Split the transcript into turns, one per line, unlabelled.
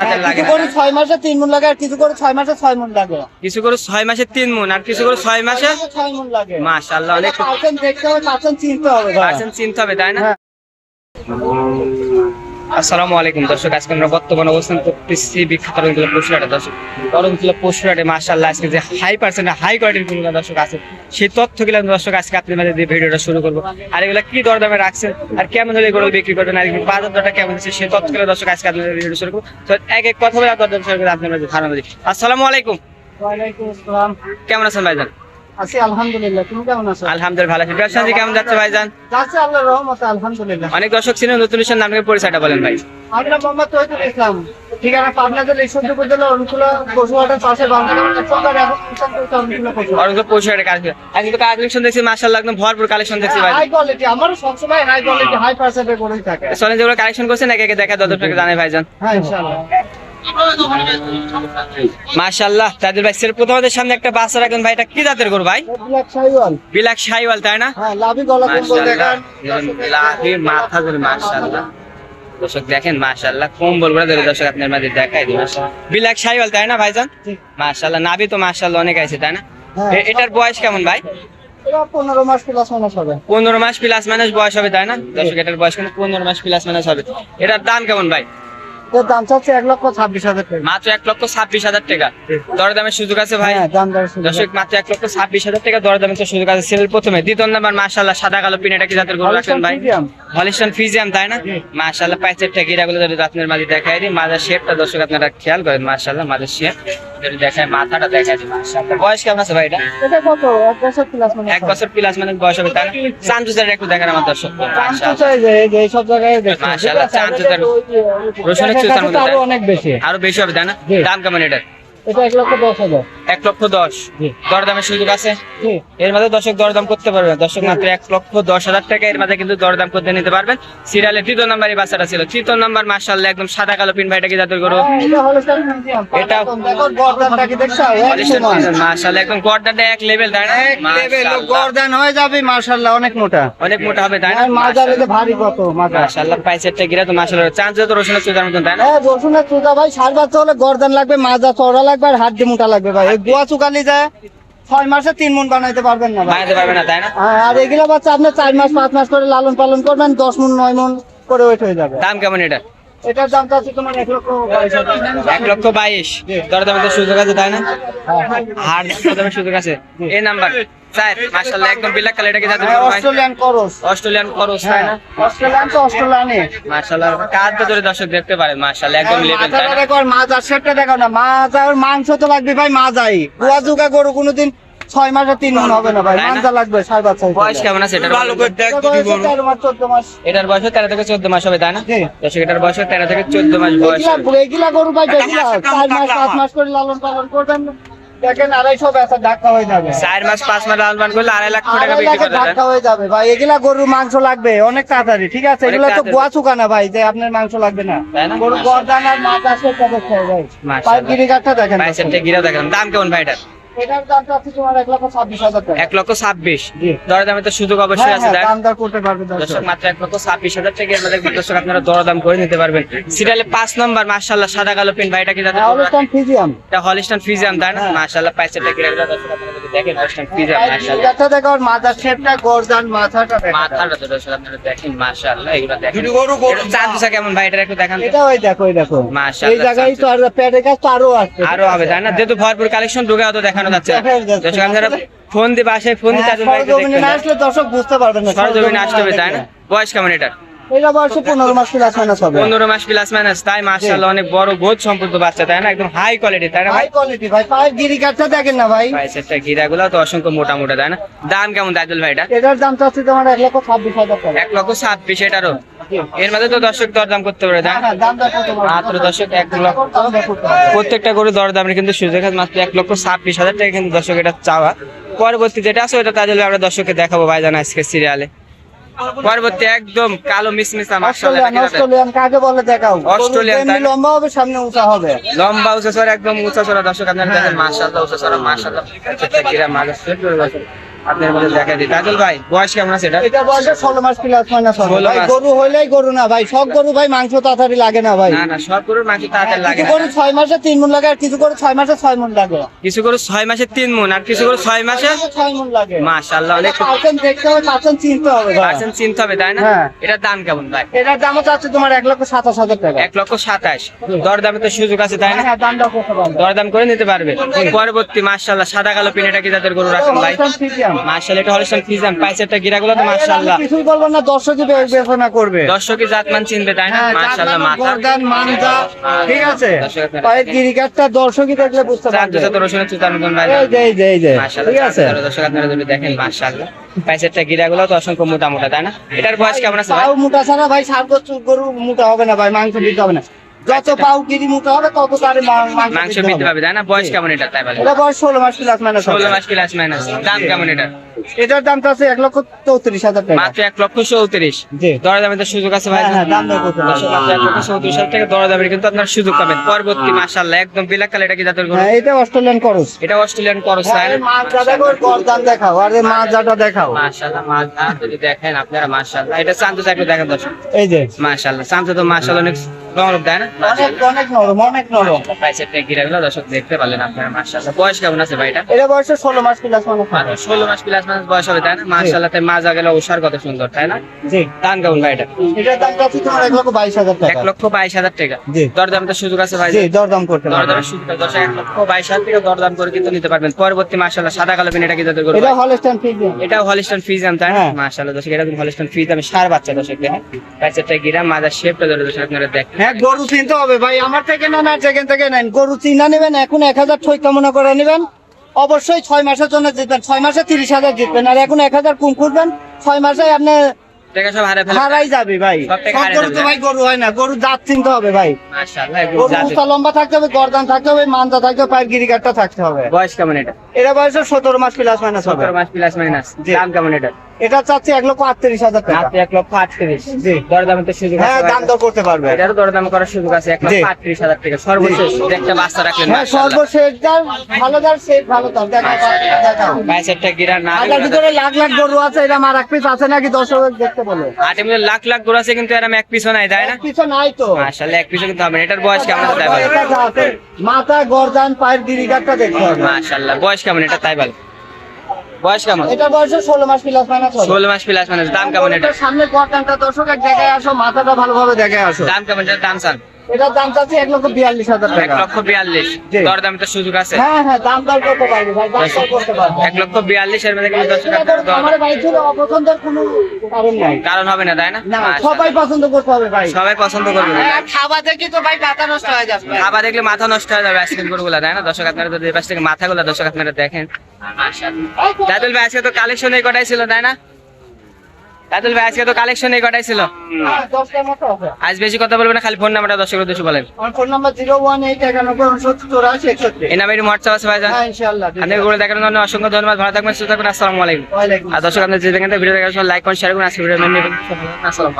লাগে
কিছু করে ছয় মাসে তিন মন লাগে আর কিছু করে ছয় মাসে ছয় মন লাগে।
কিছু করে ছয় মাসে তিন মন আর কিছু করে ছয় মাসে
ছয় মন লাগে।
মাশাআল্লাহ অনেক
পার্সেন্ট দেখতে হবে পার্সেন্ট চিনতে হবে
পার্সেন্ট চিনতে হবে তাই না?
হ্যাঁ।
আসসালামু আলাইকুম দর্শক আজকে আমরা বর্তমানে অবস্থান করতেছি বিখ্যাত অরণকুলা পশুরাটে। দর্শক অরণকুলা পশুরাটে মাশাআল্লাহ আজকে যে হাই পার্সেন্ট হাই কোয়ালিটির গরুগুলো দর্শক আছে সেই তথ্যগুলো আমি দর্শক আজকে আপনাদের মাঝে দিয়ে ভিডিওটা শুরু করব। আর এগুলো কি দরদামে রাখছেন আর কেমন হলে গরু বিক্রি করবেন আর বাজার দরটা কেমন আছে সেই তথ্যগুলো দর্শক আজকে আপনাদের ভিডিও শুরু করব। তো এক এক কথা বলে আপনাদের শুরু করে আপনাদের মাঝে ধারণা দিই। আসসালামু আলাইকুম।
ওয়ালাইকুম আসসালাম।
কেমন আছেন ভাইজান?
আছি আলহামদুলিল্লাহ। তুমি কেমন আছো?
আলহামদুলিল্লাহ ভালো আছি। ব্যবসা কেমন যাচ্ছে ভাইজান?
যাচ্ছে আল্লাহর রহমতে আলহামদুলিল্লাহ।
অনেক দর্শক ছিলেন নতুন ঈশ্বর নামের পরিচয়টা বলেন ভাই।
আমরা মোহাম্মদ তহিদুল ইসলাম। ঠিকানা পাবনা জেলা ঈশ্বরদী উপজেলা অনুকূলা পশুহাটের পাশে বাংলাদেশ সরকার এখন করছে অনুকূলা পশু
অনেক পরিচয়টা কালেকশন আজকে তো কালেকশন দেখছি মাশাআল্লাহ একদম ভরপুর কালেকশন দেখছি ভাই।
হাই কোয়ালিটি আমারও সবসময় হাই কোয়ালিটি হাই পার্সেন্টের গরুই থাকে।
চলেন যেগুলো কালেকশন করছেন একে একে দেখা দর্শককে জানাই ভাইজান।
হ্যাঁ ইনশাআল্লাহ।
মাশাআল্লাহ তাদের ভাই সের প্রথমদের সামনে একটা বাচ্চা রাখেন ভাই এটা কি জাতের গরু ভাই?
ব্ল্যাক শাইওয়াল
বিলাক শাহিওয়াল তাই না?
হ্যাঁ লাভি গলা কম্বল দেখান?
লাহি মাথা ধরে মাশাআল্লাহ। দর্শক দেখেন কম্বল করে ধরে দর্শক আপনার মাঝে দেখাই দিই বিলাক শাহিওয়াল তাই না ভাইজান?
জি।
মাশাআল্লাহ নাভি তো মাশাআল্লাহ অনেক আছে তাই না?
হ্যাঁ।
এটার বয়স কেমন ভাই?
পনেরো মাস প্লাস মাস হবে।
পনেরো মাস প্লাস মাইনাস বয়স হবে তাই না? দর্শক এটার বয়স পনেরো মাস প্লাস মাইনাস হবে। এটার দাম কেমন ভাই?
এর দাম চাচ্ছে এক লক্ষ ছাব্বিশ হাজার টাকা।
মাত্র এক লক্ষ ছাব্বিশ হাজার টাকা। দরদামের সুযোগ আছে ভাই।
হ্যাঁ।
দর্শক মাত্র এক লক্ষ ছাব্বিশ হাজার টাকা দরদামের তো সুযোগ আছে। সেলের প্রথমে। দ্বিতীয় নাম্বার মাশাল্লাহ সাদা কালো পিন এটা কি জাতের গরু রাখেন ভাই? হলিস্টন ফিজিয়াম তাই না? মাশাল্লাহ প্যাচেরটা গিরাগুলো যদি আপনার মাঝে দেখাই দিই মাঝের শেপটা দর্শক আপনারা খেয়াল করেন মাশাল্লাহ মাঝের শেপ। যদি দেখায় মাথাটা দেখাই দিই মাশাল্লাহ বয়স কেমন আছে ভাই এটা?
এটা কত? এক বছর প্লাস মানে
এক বছর প্লাস মানে বয়স হবে তাই না? চাঞ্চুচার একটু দেখার আমার দর্শক। মাশাল্লাহ
সব জায়গায়
রসুনের আরও
অনেক বেশি।
আরও বেশি হবে তাই না। দাম কেমন এটা
এক লক্ষ দশ হাজার।
এক লক্ষ দশ। দরদামের সুযোগ আছে? এর মাঝে দর্শক দরদাম করতে পারবেন দর্শক মাত্র এক লক্ষ দশ হাজার টাকা এর মাঝে কিন্তু দরদাম করতে নিতে পারবেন। সিরিয়ালের তৃতীয় নাম্বারই বাচ্চাটা ছিল। তৃতীয় নাম্বার মার্শাল্লাহ একদম সাদা কালো পিন ভাইটা কি জাতের গরু
এটা দেখো গর্দানটা এক
মার্শাল্লাহ একদম গড়দাটা এক লেভেল তাই না।
গর্দান হয়ে যাবে মাশাআল্লাহ অনেক মোটা।
অনেক মোটা হবে তাই না?
রেখে ভারী কত
মার্শাল্লাহ পাইসেরটা গিরা তো মার্শাল্লাহ চান্স তো রসুনের চুদার মতন তাই না?
হ্যাঁ রসুনের চুদা ভাই সার বাচ্চা হলে গর্দান লাগবে মাজা চড়া লাগবে আর হাড্ডি মোটা লাগবে ভাই। গোয়া চুকালি যায় ছয় মাসে তিন মন বানাইতে পারবেন না
বানাইতে পারবেন না তাই না?
হ্যাঁ, আর এগুলা বাচ্চা আপনি চার মাস পাঁচ মাস করে লালন পালন করবেন দশ মন নয় মন করে ওয়েট হয়ে যাবে।
দাম কেমন এটা?
এটার দাম আছে তোমার এক লক্ষ।
এক লক্ষ বাইশ। দরদামের সুযোগ আছে তাই না?
হ্যাঁ, হ্যাঁ।
হার দরদামের সুযোগ আছে। এই নাম্বার। স্যার মার্শাল্লাহ একদম ব্ল্যাক কালার
হ্যাঁ,
ভাই
অস্ট্রেলিয়ান করস।
অস্ট্রেলিয়ান করস তাই
হ্যাঁ
না
অস্ট্রেলিয়ান তো অস্ট্রেলিয়ানে
মাশাআল্লাহ কাজ তো ধরে দর্শক দেখতে পারেন মাশাআল্লাহ একদম লেভেল তাই না?
দেখো আর শেপটা দেখো না। মাজার মাংস তো লাগবে ভাই মাজাই। জুগা গরু কোনোদিন ছয় মাসে তিন মন হবে না ভাই। লাগবে সাড়ে বাচ্চা
বয়স কেমন আছে? এটার
তেরো মাস চোদ্দ মাস।
এটার বয়স তেরো থেকে চোদ্দ মাস হবে তাই না। দর্শক এটার বয়স তেরো থেকে চোদ্দ মাস বয়স
এগুলা গরু ভাই চার মাস পাঁচ মাস করে লালন পালন করবেন দেখেন আড়াইশো বেচা ধাক্কা হয়ে যাবে।
চার মাস পাঁচ মাস লাল মান করলে আড়াই লাখ টাকা বিক্রি
লাখে ধাক্কা হয়ে যাবে। ভাই এগুলা গরুর মাংস লাগবে অনেক তাড়াতাড়ি ঠিক আছে? এগুলা তো গোয়া ভাই যে আপনার মাংস লাগবে না? গরু গরদান আর হবে ভাই
মাশাআল্লাহ।
পাইপ গিরিগারটা দেখেন।
দাম কেমন ভাই এটার?
এটার তোমার এক লক্ষ ছাব্বিশ হাজার টাকা।
এক লক্ষ ছাব্বিশ।
জি।
তো সুযোগ অবশ্যই
হ্যাঁ
আছে
হ্যাঁ করতে পারবে
দর্শক। মাত্র এক লক্ষ ছাব্বিশ হাজার টাকা। এর মধ্যে দর্শক আপনারা দরদাম করে নিতে পারবেন। সিরিয়ালে পাঁচ নম্বর মার্শাল্লাহ সাদা কালো পিন কি দাদা
আলুস্টান ফিজিয়াম
এটা হলিস্টান ফিজিয়াম তাই না?
হ্যাঁ।
দর্শক। যদি দেখেন মাশাআল্লাহ।
দেখো আর মাথার শেপটা গরদান মাথাটা দেখো
মাথাটা তো দর্শক আপনারা দেখেন মাশাআল্লাহ এগুলো দেখেন। এটা চাঁদুসা কেমন ভাই? এটা একটু দেখান
এটা ওই দেখো ওই দেখো।
মাশাআল্লাহ,
এই জায়গায় তো আর পেটের তো আরও আসছে
আরও হবে তাই না? যেহেতু ভরপুর কালেকশন ঢুকে তো দেখানো যাচ্ছে।
দেখা
দর্শক আপনারা ফোন দিয়ে বাসায় ফোন দিয়ে
হ্যাঁ, না আসলে দর্শক বুঝতে পারবে না
সরজমিনে আসতে হবে তাই না? বয়স কেমন এটা
এটা বয়সে পনেরো মাস প্লাস মাইনাস হবে।
পনেরো মাস প্লাস মাইনাস তাই মাশাআল্লাহ অনেক বড় গোদ সম্পূর্ণ বাচ্চা তাই না? একদম হাই কোয়ালিটি তাই না
হাই কোয়ালিটি ভাই পায়ের গিরিগারটা দেখেন না ভাই।
পাইসেরটা গিরাগুলো তো অসংখ্য মোটা মোটা তাই না? দাম কেমন দাদুল ভাইটা
এটার দাম চাচ্ছি তোমার এক লক্ষ ছাব্বিশ হাজার টাকা।
এক লক্ষ ছাব্বিশ এটারও? এর মধ্যে তো দর্শক দরদাম করতে পারে?
হ্যাঁ, দাম।
মাত্র দর্শক এক লক্ষ। প্রত্যেকটা গরু দরদামের কিন্তু সুযোগ আছে মাত্র এক লক্ষ ছাব্বিশ হাজার টাকা কিন্তু দর্শক এটা চাওয়া। পরবর্তী যেটা আছে ওটা তাহলে আমরা দর্শককে দেখাবো ভাইজান আজকে সিরিয়ালে পরবর্তী একদম কালো মিসমিসা মাশাআল্লাহ
অস্ট্রেলিয়ান কাকে বলে দেখাও?
অস্ট্রেলিয়ান?
লম্বা হবে সামনে উঁচা হবে?
লম্বা উঁচা সর একদম উঁচা সরা দর্শক আপনারা দেখেন মাশাআল্লাহ উঁচা সরা মাশাআল্লাহ। একটা গিরা মাঝে সেট করে গেছে আপনার মধ্যে দেখা দিই। তাজুল ভাই বয়স কেমন আছে এটা
এটা বয়সে ষোলো মাস প্লাস মাইনাস হবে। ভাই গরু হইলেই গরু না ভাই সব গরু ভাই মাংস তাড়াতাড়ি লাগে না ভাই।
না না সব গরুর মাংস তাড়াতাড়ি লাগে
কিছু গরু ছয় মাসে তিন লাগে আর কিছু গরু ছয় মাসে ছয় লাগে।
কিছু গরু ছয় মাসে তিন আর কিছু গরু ছয় মাসে
ছয় লাগে।
মাশাআল্লাহ অনেক
পার্সেন্ট দেখতে হবে পার্সেন্ট চিনতে হবে ভাই।
পার্সেন্ট চিনতে হবে তাই না?
হ্যাঁ।
এটার দাম কেমন ভাই?
এটার দাম তোমার এক লক্ষ সাতাশ হাজার টাকা।
এক লক্ষ সাতাশ। দরদামে তো সুযোগ আছে তাই না?
হ্যাঁ কত
দরদাম করে নিতে পারবে। পরবর্তী মাশাআল্লাহ সাদা কালো পিনেটা কি জাতের গরু রাখেন ভাই? মাশাআল্লাহ এটা হলিস্টান ফিজাম। পাইসেরটা গিরাগুলো তো মাশাআল্লাহ।
কিছুই বলব না দর্শকই বিবেচনা করবে।
দর্শকই জাতমান চিনবে তাই না?
হ্যাঁ,
মাশাআল্লাহ মাথা।
গর্দান, মানজা, ঠিক আছে? পায়ের গিরিকাটটা দর্শকই দেখলে বুঝতে পারবে।
চার তো চুতার মতন ভাই
এই যে এই যে
মাশাআল্লাহ
ঠিক আছে?
দর্শক আপনারা যদি দেখেন মাশাআল্লাহ। পাইসেরটা গিরাগুলো তো অসংখ্য মোটা মোটা তাই না? এটার বয়স কেমন আছে ভাই?
মোটা ছাড়া ভাই সর্বোচ্চ গরু মোটা হবে না ভাই মাংস দিতে হবে না। যত পাও গিরি মোটা হবে তত তারে
মাংস বৃদ্ধি পাবে তাই না? বয়স কেমন এটা? তাই
এটা বয়স ষোলো মাস প্লাস মাইনাস
ষোলো মাস প্লাস মাইনাস দাম কেমন এটা?
এটার দামটা আছে এক লক্ষ চৌত্রিশ হাজার টাকা।
মাত্র এক লক্ষ চৌত্রিশ। দরদামের তো সুযোগ আছে ভাই।
হ্যাঁ হ্যাঁ দাম
এক লক্ষ চৌত্রিশ হাজার টাকা দরদামের কিন্তু আপনার সুযোগ পাবেন। পরবর্তী মাসাল্লাহ একদম বিলাক কালে এটা কি জাতের গরু?
হ্যাঁ এটা অস্ট্রেলিয়ান করস।
এটা অস্ট্রেলিয়ান করস তাই
মাছ গরদান দেখাও। আরে মাছ জাটা দেখাও।
মাশাআল্লাহ মাশা যদি দেখেন আপনারা মাশাআল্লাহ। এটা চাকরি দেখেন দর্শক।
এই যে।
মাশাআল্লাহ চান্দু তো মাশাআল্লাহ অনেক রঙরূপ তাই না?
অনেক অনেক নরম অনেক নরম।
প্রাইসের ট্যাগ গিরাগুলো দর্শক দেখতে পারলেন আপনারা মাশাআল্লাহ। বয়স কেমন আছে ভাইটা
এটা? বয়সে ষোলো মাস প্লাস মাইনাস
মাত্র মাস প্লাস মাস বয়স হবে তাই না? মাশাআল্লাহ তাই মাজা গেলে ওষার কত সুন্দর তাই না?
জি।
দাম কেমন ভাই এটা?
এটার দামটা তোমার এক লক্ষ বাইশ হাজার
এক
টাকা
লক্ষ বাইশ হাজার টাকা।
জি।
দরদাম তো সুযোগ আছে ভাই?
জি দরদাম করতে পারবে।
দরদামের সুযোগ আছে। দর্শক লক্ষ বাইশ হাজার টাকা দরদাম করে কিন্তু নিতে পারবেন। পরবর্তী মাশাআল্লাহ সাদা কালো পিন এটা কি
এটা? হলস্টাইন
হলিস্টন ফিজাম তাই না?
হ্যাঁ।
মাশাআল্লাহ দর্শক এটা কিন্তু হলিস্টন ফিজাম সার বাচ্চা দর্শক দেখেন। গিরা মাদার শেপটা ধরে দর্শক আপনারা দেখেন
হ্যাঁ গরু চিনতে হবে ভাই। আমার থেকে না না যেখান থেকে নেন। গরু চিনা নেবেন, এখন এক হাজার ছয় কামনা করে নেবেন। অবশ্যই ছয় মাসের জন্য জিতবেন। ছয় মাসে তিরিশ হাজার জিতবেন, আর এখন এক হাজার কুম করবেন ছয় মাসে আপনি
টাকা সব হারে
হারাই যাবে ভাই।
সব থেকে
সব
হারাই
গরু তো ভাই গরু হয় না গরু দাঁত চিনতে হবে ভাই।
মাশাআল্লাহ
গরু লম্বা থাকতে হবে গর্দান থাকতে হবে মানটা থাকতে হবে পায়ের গিরিকাটটা থাকতে হবে।
বয়স কেমন এটা?
এটা বয়সে সতেরো মাস প্লাস মাইনাস হবে।
সতেরো মাস প্লাস মাইনাস দাম কেমন এটা?
এটা চাচ্ছি এক লক্ষ আটত্রিশ হাজার টাকা।
এক লক্ষ আটত্রিশ।
জি।
দরদামের তো সুযোগ
হ্যাঁ দাম দর করতে পারবে।
এটারও দরদাম করার সুযোগ আছে। এক লক্ষ আটত্রিশ হাজার টাকা। সর্বশেষ একটা বাচ্চা রাখলেন
হ্যাঁ সর্বশেষ ভালো ভালো
গিরা না
আগার ভিতরে লাখ লাখ গরু আছে এটা আমার এক পিস আছে নাকি? দর্শক দেখতে বলে।
আটের মধ্যে লাখ লাখ গরু আছে কিন্তু এরম এক পিছও নাই তাই না?
এক পিছু নাই তো।
মাশাআল্লাহ এক পিছও কিন্তু হবে এটার বয়স কেমন তাই
আছে, মাথা গর্দান পায়ের দিরিগাটা দেখতে হবে।
মাশাআল্লাহ বয়স কেমন এটা তাই বল? বয়স কেমন?
এটা বয়স ষোলো মাস প্লাস মাইনাস হবে।
ষোলো মাস প্লাস মানে দাম কেমন এটা?
সামনে কোয়ার্টারটা দর্শক এক জায়গায় আসো মাথাটা ভালোভাবে দেখে আসো।
দাম কেমন এটা? দাম চান
এটার দাম চাচ্ছি এক লক্ষ বিয়াল্লিশ হাজার
এক লক্ষ বিয়াল্লিশ। দরদামে তো সুযোগ আছে।
হ্যাঁ হ্যাঁ দাম দর করতে পারবে ভাই দাম দর করতে পারবে।
এক লক্ষ বিয়াল্লিশ এর মধ্যে দশ টাকা
আমার বাড়ি ছিল অপছন্দের কোনো কারণ নাই।
কারণ হবে না তাই না?
না সবাই পছন্দ করতে হবে ভাই।
সবাই পছন্দ করবে।
হ্যাঁ, খাবার দেখি তো ভাই মাথা নষ্ট হয়ে যাবে
খাবার দেখলে মাথা নষ্ট হয়ে যাবে আইসক্রিম গরুগুলা তাই না? দর্শক আপনারা যদি পাশ থেকে মাথাগুলা দর্শক আপনারা দেখেন। ভাই আজকে তো কালেকশন এই কটাই ছিল তাই না? তাইতুল ভাই আজকে তো কালেকশন এই কটাই ছিল। আজ বেশি কথা বলবেন না খালি ফোন নাম্বারটা দর্শকের উদ্দেশ্যে বলেন।
Phone number zero one eight একানব্বই উনসত্তর একষট্টি।
এই নামে হোয়াটসঅ্যাপ আছে ভাই
হ্যাঁ
দেখানোর জন্য অসংখ্য ধন্যবাদ ভালো থাকবেন সুস্থ থাকবেন আসসালামু আলাইকুম। আর দর্শক আপনার যে দেখেন ভিডিও দেখার সময় লাইক করুন শেয়ার করুন। আজকে ভিডিও আসসালামু আলাইকুম।